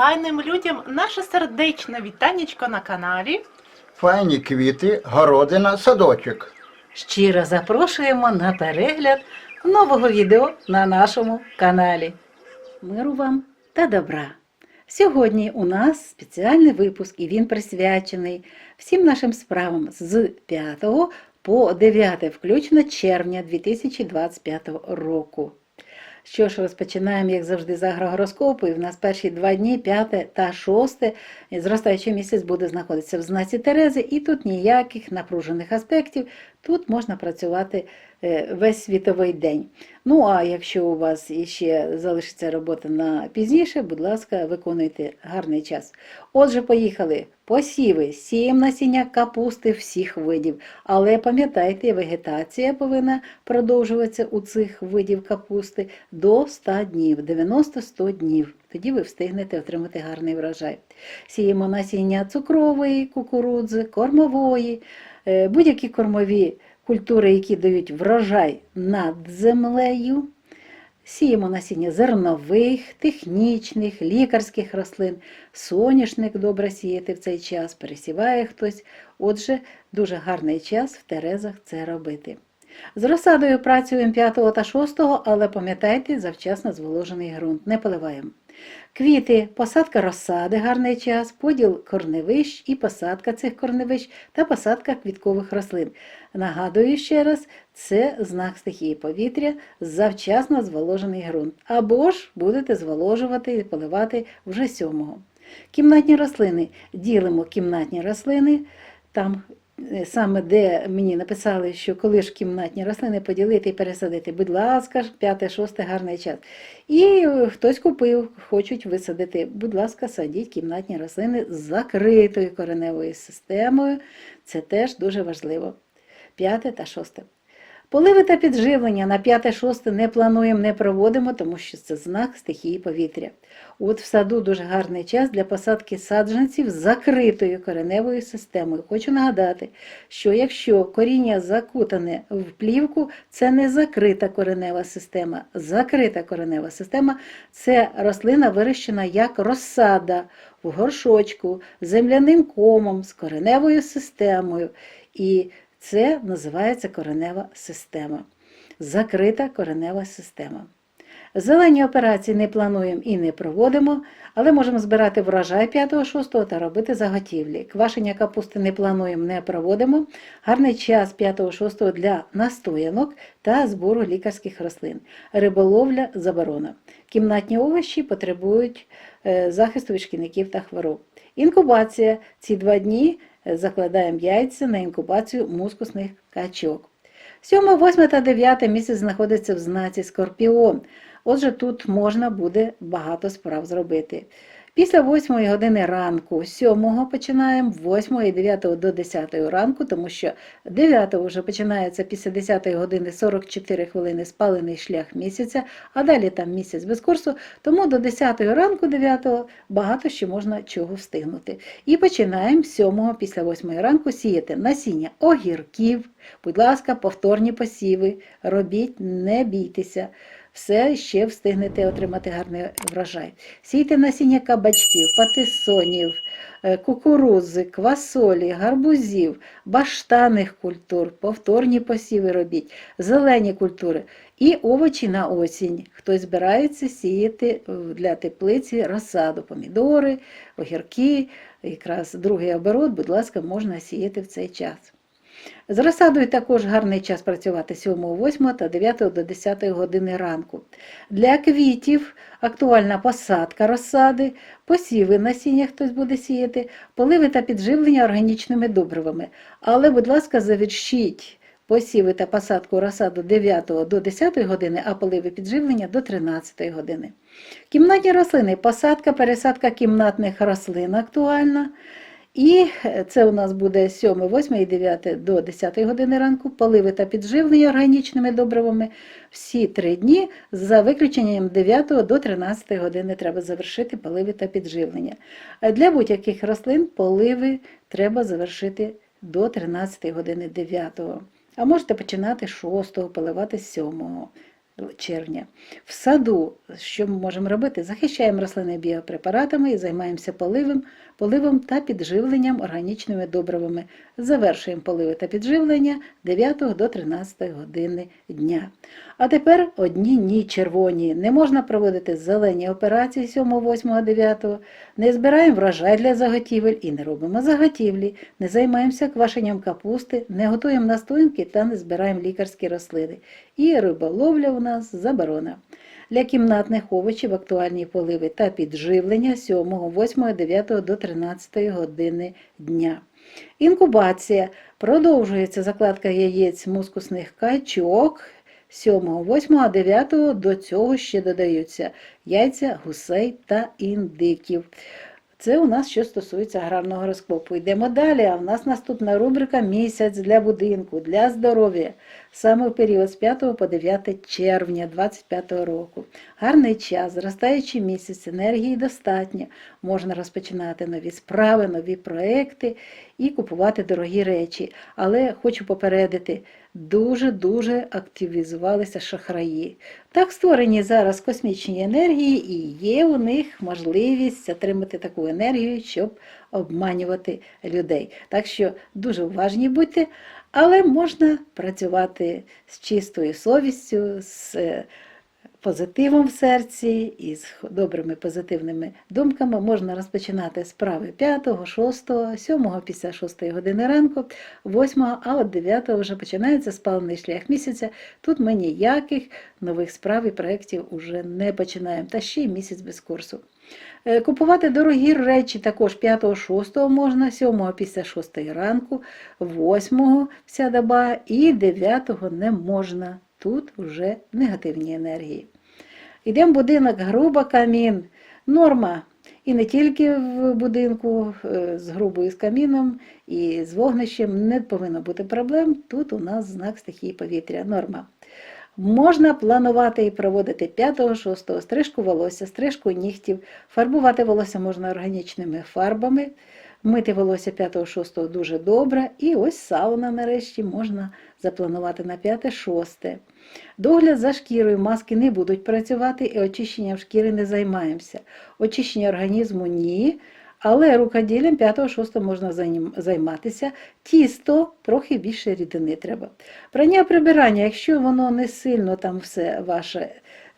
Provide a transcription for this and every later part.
файним людям наше сердечне вітанечко на каналі. Файні квіти, городина, садочок. Щиро запрошуємо на перегляд нового відео на нашому каналі. Миру вам та добра! Сьогодні у нас спеціальний випуск, і він присвячений всім нашим справам з 5 по 9 включно червня 2025 року. Що ж, розпочинаємо, як завжди, з агрогороскопу. І в нас перші два дні, п'яте та шосте, зростаючий місяць буде знаходитися в знаці Терези, і тут ніяких напружених аспектів. Тут можна працювати весь світовий день. Ну а якщо у вас іще залишиться робота на пізніше, будь ласка, виконуйте гарний час. Отже, поїхали. Посіви, сіємо насіння капусти всіх видів. Але пам'ятайте, вегетація повинна продовжуватися у цих видів капусти до 100 днів, 90-100 днів. Тоді ви встигнете отримати гарний врожай. Сіємо насіння цукрової, кукурудзи, кормової, е, будь-які кормові культури, які дають врожай над землею. Сіємо насіння зернових, технічних, лікарських рослин. Соняшник добре сіяти в цей час, пересіває хтось. Отже, дуже гарний час в Терезах це робити. З розсадою працюємо 5 та 6, але пам'ятайте, завчасно зволожений ґрунт, не поливаємо. Квіти, посадка розсади, гарний час, поділ корневищ і посадка цих корневищ та посадка квіткових рослин. Нагадую ще раз, це знак стихії повітря, завчасно зволожений ґрунт. Або ж будете зволожувати і поливати вже сьомого. Кімнатні рослини. Ділимо кімнатні рослини. Там саме де мені написали, що коли ж кімнатні рослини поділити і пересадити, будь ласка, 5-6 гарний час. І е, хтось купив, хочуть висадити. Будь ласка, садіть кімнатні рослини з закритою кореневою системою. Це теж дуже важливо. П'яте та шосте. Поливи та підживлення на 5-6 не плануємо, не проводимо, тому що це знак стихії повітря. От в саду дуже гарний час для посадки саджанців з закритою кореневою системою. Хочу нагадати, що якщо коріння закутане в плівку, це не закрита коренева система. Закрита коренева система це рослина вирощена як розсада в горшочку, земляним комом, з кореневою системою. І це називається коренева система. Закрита коренева система. Зелені операції не плануємо і не проводимо, але можемо збирати врожай 5-6 та робити заготівлі. Квашення капусти не плануємо, не проводимо. Гарний час 5-6 для настоянок та збору лікарських рослин. Риболовля заборона. Кімнатні овочі потребують е, захисту від шкідників та хвороб. Інкубація ці два дні закладаємо яйця на інкубацію мускусних качок. 7, 8 та 9 місяць знаходиться в знаці Скорпіон. Отже, тут можна буде багато справ зробити. Після 8 години ранку, 7 починаємо, 8 і 9 до 10 ранку, тому що 9 вже починається після 10 години 44 хвилини спалений шлях місяця, а далі там місяць без курсу, тому до 10 ранку 9 багато ще можна чого встигнути. І починаємо 7 після 8 ранку сіяти насіння огірків. Будь ласка, повторні посіви, робіть, не бійтеся. Все ще встигнете отримати гарний врожай. Сійте насіння кабачків, патисонів, е, кукурудзи, квасолі, гарбузів, баштанних культур, повторні посіви робіть, зелені культури і овочі на осінь. Хтось збирається сіяти для теплиці розсаду, помідори, огірки, якраз другий оборот, будь ласка, можна сіяти в цей час. З розсадою також гарний час працювати 7, 8 та 9 до 10 години ранку. Для квітів актуальна посадка розсади, посіви насіння хтось буде сіяти, поливи та підживлення органічними добривами. Але, будь ласка, завершіть посіви та посадку розсаду 9 до 10 години, а поливи підживлення до 13 години. Кімнатні рослини, посадка, пересадка кімнатних рослин актуальна. І це у нас буде 7, 8 і 9 до 10 години ранку, поливи та підживлення органічними добривами. Всі три дні, за виключенням 9 до 13 години треба завершити поливи та підживлення. Для будь-яких рослин поливи треба завершити до 13 години 9. А можете починати з 6, поливати 7. червня. В саду, що ми можемо робити? Захищаємо рослини біопрепаратами і займаємося поливом, поливом та підживленням органічними добривами. Завершуємо поливи та підживлення 9 до 13 години дня. А тепер одні ні червоні. Не можна проводити зелені операції 7, 8, 9. Не збираємо врожай для заготівель і не робимо заготівлі, не займаємося квашенням капусти, не готуємо настоянки та не збираємо лікарські рослини. І риболовля у нас заборона. Для кімнатних овочів актуальні поливи та підживлення 7, 8, 9 до 13 години дня. Інкубація. Продовжується закладка яєць мускусних качок. 7, 8, 9 до цього ще додаються яйця, гусей та індиків. Це у нас що стосується аграрного розкопу. Йдемо далі. А в нас наступна рубрика Місяць для будинку, для здоров'я. Саме в період з 5 по 9 червня 2025 року. Гарний час, зростаючий місяць, енергії достатньо. Можна розпочинати нові справи, нові проекти і купувати дорогі речі. Але хочу попередити, дуже-дуже активізувалися шахраї. Так створені зараз космічні енергії, і є у них можливість отримати таку енергію, щоб обманювати людей. Так що дуже уважні будьте, але можна працювати з чистою совістю, з е, позитивом в серці і з добрими позитивними думками можна розпочинати справи 5, 6, 7 після 6 години ранку, 8, а от 9 вже починається спалений шлях місяця. Тут ми ніяких нових справ і проєктів уже не починаємо. Та ще й місяць без курсу. Е, Купувати дорогі речі також 5-6 можна, 7 після 6 ранку, 8 вся доба і 9 не можна. Тут вже негативні енергії. Йдемо в будинок, груба камін, норма. І не тільки в будинку е, з грубою з каміном і з вогнищем не повинно бути проблем. Тут у нас знак стихії повітря, норма. Можна планувати і проводити 5-6 стрижку волосся, стрижку нігтів, фарбувати волосся можна органічними фарбами, мити волосся 5-6 дуже добре. І ось сауна нарешті можна запланувати на 5-6. Догляд за шкірою маски не будуть працювати і очищенням шкіри не займаємося. Очищення організму ні. Але рукоділлям 5-6 можна займ- займатися. Тісто трохи більше рідини треба. Прання прибирання, якщо воно не сильно там все ваше,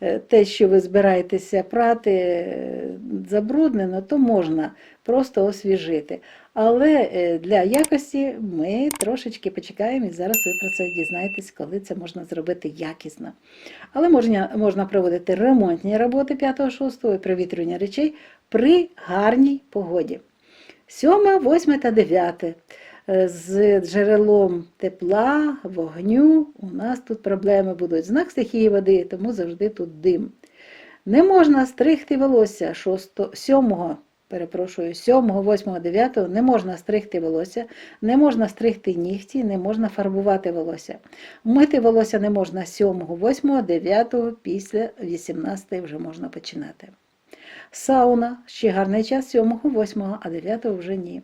е, те, що ви збираєтеся прати, е, забруднено, то можна просто освіжити. Але е, для якості ми трошечки почекаємо і зараз ви про це дізнаєтесь, коли це можна зробити якісно. Але можна, можна проводити ремонтні роботи 5-6 і привітрювання речей при гарній погоді. 7, 8 та 9. Е, З джерелом тепла, вогню у нас тут проблеми будуть. Знак стихії води, тому завжди тут дим. Не можна стригти волосся 6, 7, перепрошую, 7, 8, 9 не можна стригти волосся, не можна стригти нігті, не можна фарбувати волосся. Мити волосся не можна 7, 8, 9, після 18 вже можна починати. Сауна ще гарний час 7, 8, а 9 вже ні.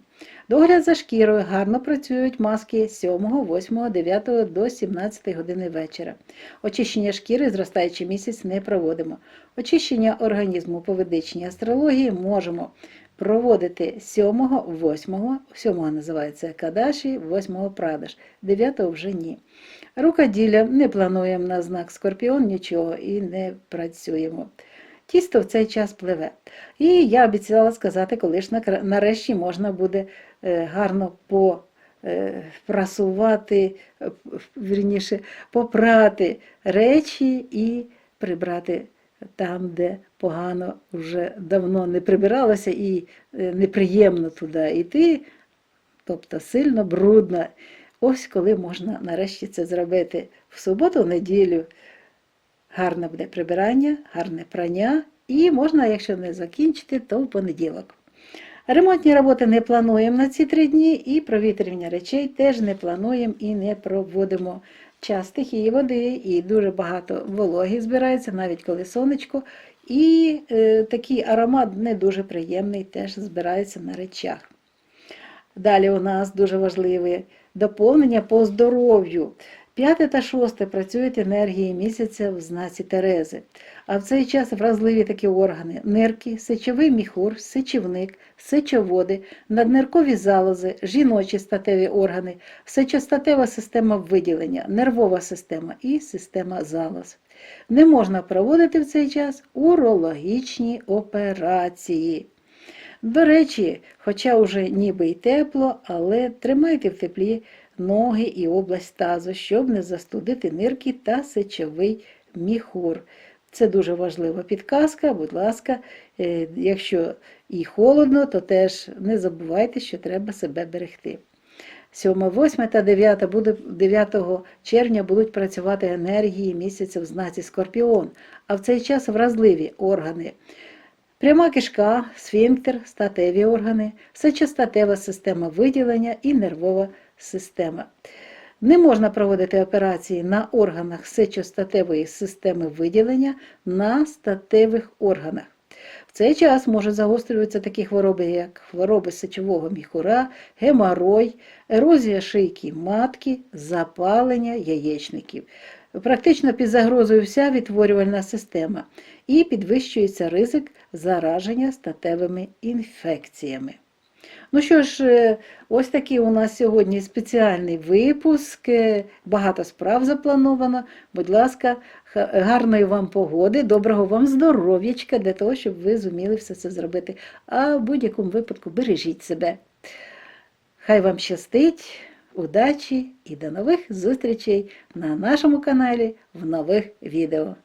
Догляд за шкірою гарно працюють маски 7, 8, 9 до 17 години вечора. Очищення шкіри зростаючий місяць не проводимо. Очищення організму по ведичній астрології можемо проводити 7, 8, 7 називається Кадаші, 8 Прадаш, 9 вже ні. Рукоділля не плануємо на знак Скорпіон нічого і не працюємо. Тісто в цей час пливе. І я обіцяла сказати, коли ж нарешті можна буде е, гарно попрасувати, вірніше, попрати речі і прибрати там, де погано вже давно не прибиралося і е, неприємно туди йти, тобто сильно брудно. Ось коли можна нарешті це зробити в суботу, в неділю. Гарне буде прибирання, гарне прання, і можна, якщо не закінчити, то в понеділок. Ремонтні роботи не плануємо на ці три дні, і провітрювання речей теж не плануємо і не проводимо. Час стихії води і дуже багато вологи збирається, навіть коли сонечко. І е, такий аромат не дуже приємний теж збирається на речах. Далі у нас дуже важливе доповнення по здоров'ю. П'яте та шосте працюють енергії місяця в знаці Терези. А в цей час вразливі такі органи: нирки, сечовий міхур, сечівник, сечоводи, надниркові залози, жіночі статеві органи, сечостатева система виділення, нервова система і система залоз. Не можна проводити в цей час урологічні операції. До речі, хоча уже ніби й тепло, але тримайте в теплі ноги і область тазу, щоб не застудити нирки та сечовий міхур. Це дуже важлива підказка. Будь ласка, е, якщо і холодно, то теж не забувайте, що треба себе берегти. 7, 8 та 9, буде, 9 червня будуть працювати енергії місяця в знаці Скорпіон, а в цей час вразливі органи. Пряма кишка, сфінктер, статеві органи, сечостатева система виділення і нервова система. Не можна проводити операції на органах сечостатевої системи виділення на статевих органах. В цей час можуть загострюватися такі хвороби, як хвороби сечового міхура, геморой, ерозія шийки матки, запалення яєчників. Практично під загрозою вся відтворювальна система і підвищується ризик зараження статевими інфекціями. Ну що ж, е, ось такий у нас сьогодні спеціальний випуск. е, Багато справ заплановано. Будь ласка, гарної вам погоди, доброго вам здоров'ячка для того, щоб ви зуміли все це зробити. А в будь-якому випадку бережіть себе. Хай вам щастить, удачі і до нових зустрічей на нашому каналі в нових відео.